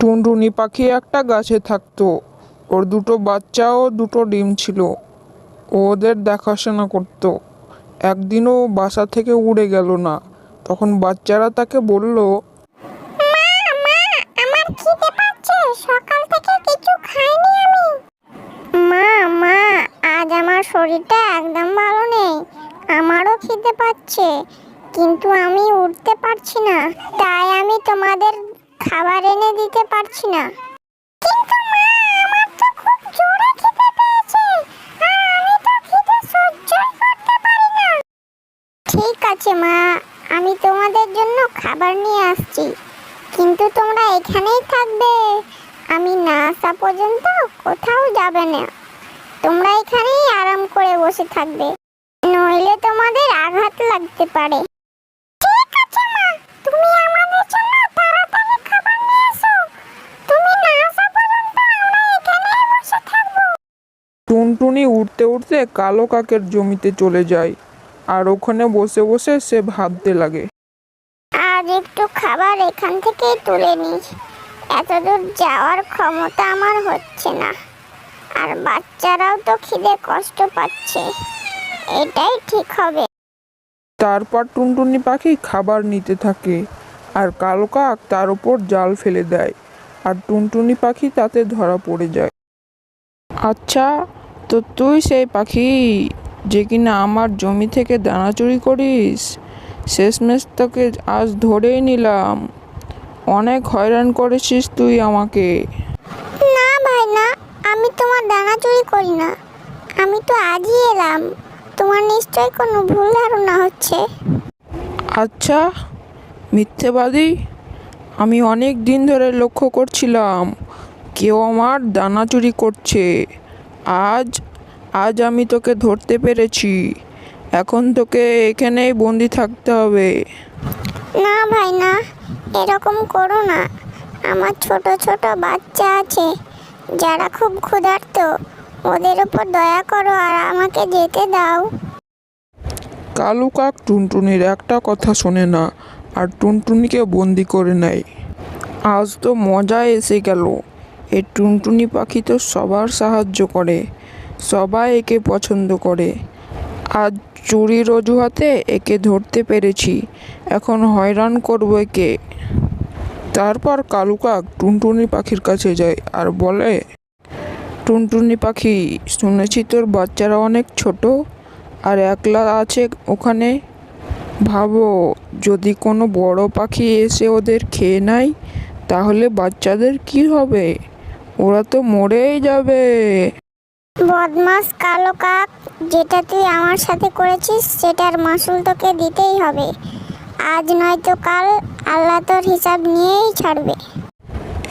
টুনটুনি পাখি একটা গাছে থাকতো। ওর দুটো বাচ্চা ও দুটো ডিম ছিল। ওদের দেখাশোনা করতো। একদিনও বাসা থেকে উড়ে গেল না। তখন বাচ্চারা তাকে বলল, মা মা আজ আমার শরীরটা একদম ভালো নেই। আমারও খিদে পাচ্ছে। কিন্তু আমি উঠতে পারছি না। তাই আমি তোমাদের খাবার এনে দিতে পারছি না। কিন্তু মা, আমার তো খুব জোরে খিদে পেয়েছে। আমি তো খিদে সহ্যই করতে পারি না। ঠিক আছে মা, আমি তোমাদের জন্য খাবার নিয়ে আসছি। কিন্তু তোমরা এখানেই থাকবে। আমি না আসা পর্যন্ত কোথাও যাবে না। তোমরা এখানেই আরাম করে বসে থাকবে। নইলে তোমাদের আঘাত লাগতে পারে। টুনটুনি উঠতে উঠতে কালো কাকের জমিতে চলে যায় আর ওখানে বসে বসে সে ভাবতে লাগে। আজ একটু খাবার এখান থেকেই তুলে নিই এতদূর যাওয়ার ক্ষমতা আমার হচ্ছে না। আর বাচ্চারাও তো খিদে কষ্ট পাচ্ছে। এটাই ঠিক হবে। তারপর টুনটুনি পাখি খাবার নিতে থাকে আর কালো কাক তার উপর জাল ফেলে দেয় আর টুনটুনি পাখি তাতে ধরা পড়ে যায়। আচ্ছা তো তুই সেই পাখি যে কিনা আমার জমি থেকে দানা চুরি করিস? শেষমেশ তোকে আজ ধরেই নিলাম। অনেক হয়রান করেছিস তুই আমাকে। না ভাই না। আমি তোমার দানা চুরি করি না। আমি তো আজই এলাম। তোমার নিশ্চয়ই কোনো ভুল ধারণা হচ্ছে। আচ্ছা মিথ্যেবাদী আমি অনেক দিন ধরে লক্ষ্য করছিলাম কেউ আমার দানা চুরি করছে। আজ আজ আমি তোকে ধরতে পেরেছি। এখন তোকে এখানেই বন্দি থাকতে হবে। না ভাই না এরকম করো না। আমার ছোট ছোট বাচ্চা আছে যারা খুব ক্ষুধার্ত ওদের উপর দয়া করো আর আমাকে যেতে দাও। কালু কাক টুনটুনির একটা কথা শোনে না আর টুনটুনিকে বন্দি করে নেয়। আজ তো মজা এসে গেল। এই টুনটুনি পাখি তো সবার সাহায্য করে, সবাই একে পছন্দ করে। আজ চুরির অজুহাতে একে ধরতে পেরেছি, এখন হয়রান করব একে। তারপর কালু কাক টুনটুনি পাখির কাছে যায় আর বলে, টুনটুনি পাখি, শুনেছি তোর বাচ্চারা অনেক ছোট, আর একলা আছে ওখানে। ভাবো, যদি কোনো বড় পাখি এসে ওদের খেয়ে নেয়, তাহলে বাচ্চাদের কি হবে? ওরা তো মরেই যাবে। বদমাস কালো কাক যেটা তুই আমার সাথে করেছিস সেটার মাসুল তোকে দিতেই হবে। আজ নয়তো কাল আল্লাহ তোর হিসাব নিয়েই ছাড়বে।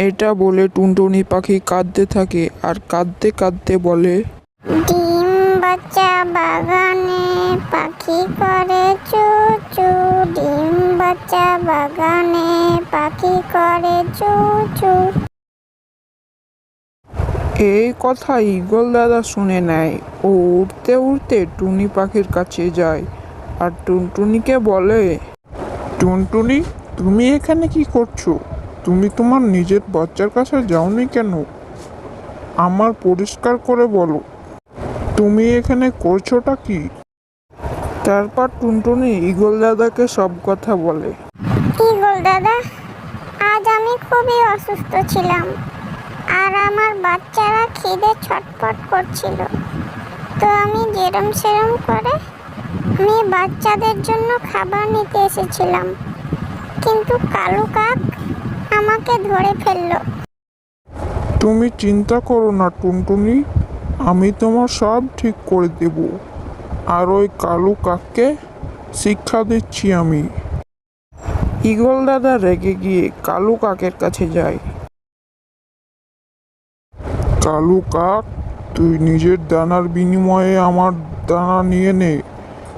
এটা বলে টুনটুনি পাখি কাঁদতে থাকে আর কাঁদতে কাঁদতে বলে ডিম বাচ্চা বাগানে পাখি করে চু চু। ডিম বাচ্চা বাগানে পাখি করে চু চু। এই কথা ঈগল দাদা শুনে নেয়। ও উড়তে উড়তে টুনি পাখির কাছে যায় আর টুনটুনিকে বলে টুনটুনি তুমি এখানে কি করছ? তুমি তোমার নিজের বাচ্চার কাছে যাওনি কেন? আমার পরিষ্কার করে বলো। তুমি এখানে করছোটা কি? তারপর টুনটুনি ঈগল দাদাকে সব কথা বলে। ইগল দাদা আজ আমি খুবই অসুস্থ ছিলাম। আর আমার বাচ্চারা খিদে ছটফট করছিল। তো আমি যেরম সেরম করে আমি বাচ্চাদের জন্য খাবার নিতে এসেছিলাম। কিন্তু কালু কাক আমাকে ধরে ফেলল। তুমি চিন্তা করো না, টুনটুনি। আমি তোমার সব ঠিক করে দেব। আর ওই কালু কাককে শিক্ষা দিচ্ছি আমি। ঈগল দাদা রেগে গিয়ে কালু কাকের কাছে যায়। কালু কাক তুই নিজের দানার বিনিময়ে আমার দানা নিয়ে নে।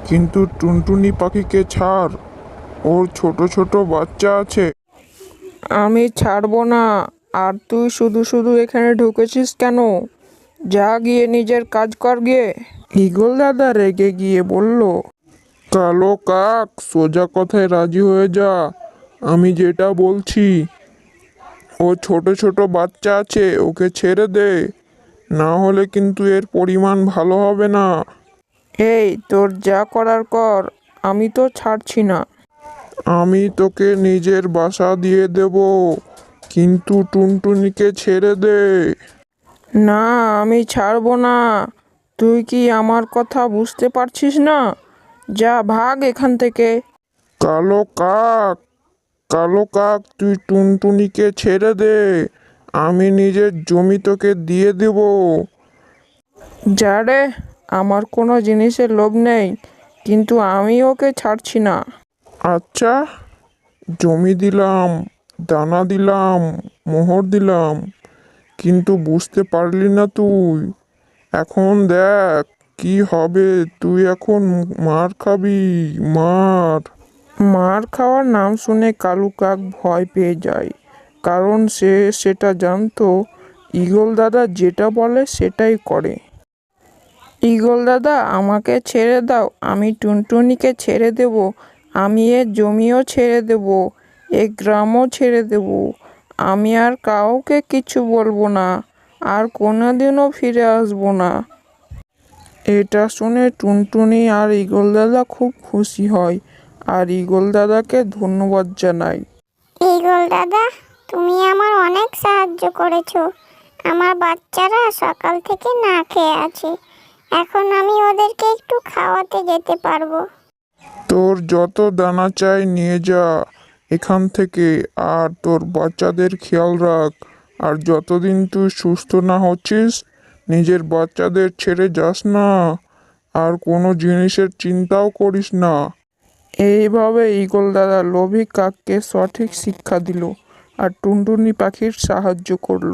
কিন্তু টুনটুনি পাখিকে ছাড়। ওর ছোট ছোট বাচ্চা আছে। আমি ছাড়বো না। আর তুই শুধু শুধু এখানে ঢুকেছিস কেন? যা গিয়ে নিজের কাজ কর গিয়ে। ঈগল দাদা রেগে গিয়ে বলল কালো কাক সোজা কথায় রাজি হয়ে যা। আমি যেটা বলছি ও ছোট ছোট বাচ্চা আছে ওকে ছেড়ে দে। না হলে কিন্তু এর পরিমাণ ভালো হবে না। এই তোর যা করার কর আমি তো ছাড়ছি না। আমি তোকে নিজের বাসা দিয়ে দেব কিন্তু টুনটুনিকে ছেড়ে দে। না আমি ছাড়বো না। তুই কি আমার কথা বুঝতে পারছিস না? যা ভাগ এখান থেকে। কালো কাক কালো কাক তুই টুনটুনিকে ছেড়ে দে। আমি নিজের জমি তোকে দিয়ে দেব। যা রে আমার কোনো জিনিসের লোভ নেই কিন্তু আমি ওকে ছাড়ছি না। আচ্ছা জমি দিলাম দানা দিলাম মোহর দিলাম কিন্তু বুঝতে পারলি না তুই। এখন দেখ কি হবে তুই এখন মার খাবি মার। মার খাওয়ার নাম শুনে কালু কাক ভয় পেয়ে যায়। কারণ সে সেটা জানতো ঈগল দাদা যেটা বলে সেটাই করে। ঈগল দাদা, আমাকে ছেড়ে দাও, আমি টুনটুনিকে ছেড়ে দেব, আমি এ জমিও ছেড়ে দেব, এ গ্রামও ছেড়ে দেব, আমি আর কাউকে কিছু বলব না, আর কোনোদিনও ফিরে আসব না। এটা শুনে টুনটুনি আর ঈগল দাদা খুব খুশি হয়। আর ঈগল দাদাকে ধন্যবাদ জানাই। ইগল দাদা তুমি আমার অনেক সাহায্য করেছ। আমার বাচ্চারা সকাল থেকে না খেয়ে আছে। এখন আমি ওদেরকে একটু খাওয়াতে যেতে পারব। তোর যত দানা চাই নিয়ে যা এখান থেকে। আর তোর বাচ্চাদের খেয়াল রাখ। আর যতদিন তুই সুস্থ না হচ্ছিস নিজের বাচ্চাদের ছেড়ে যাস না। আর কোনো জিনিসের চিন্তাও করিস না। এইভাবে ঈগল দাদা লোভী কাককে সঠিক শিক্ষা দিল আর টুনটুনি পাখির সাহায্য করল।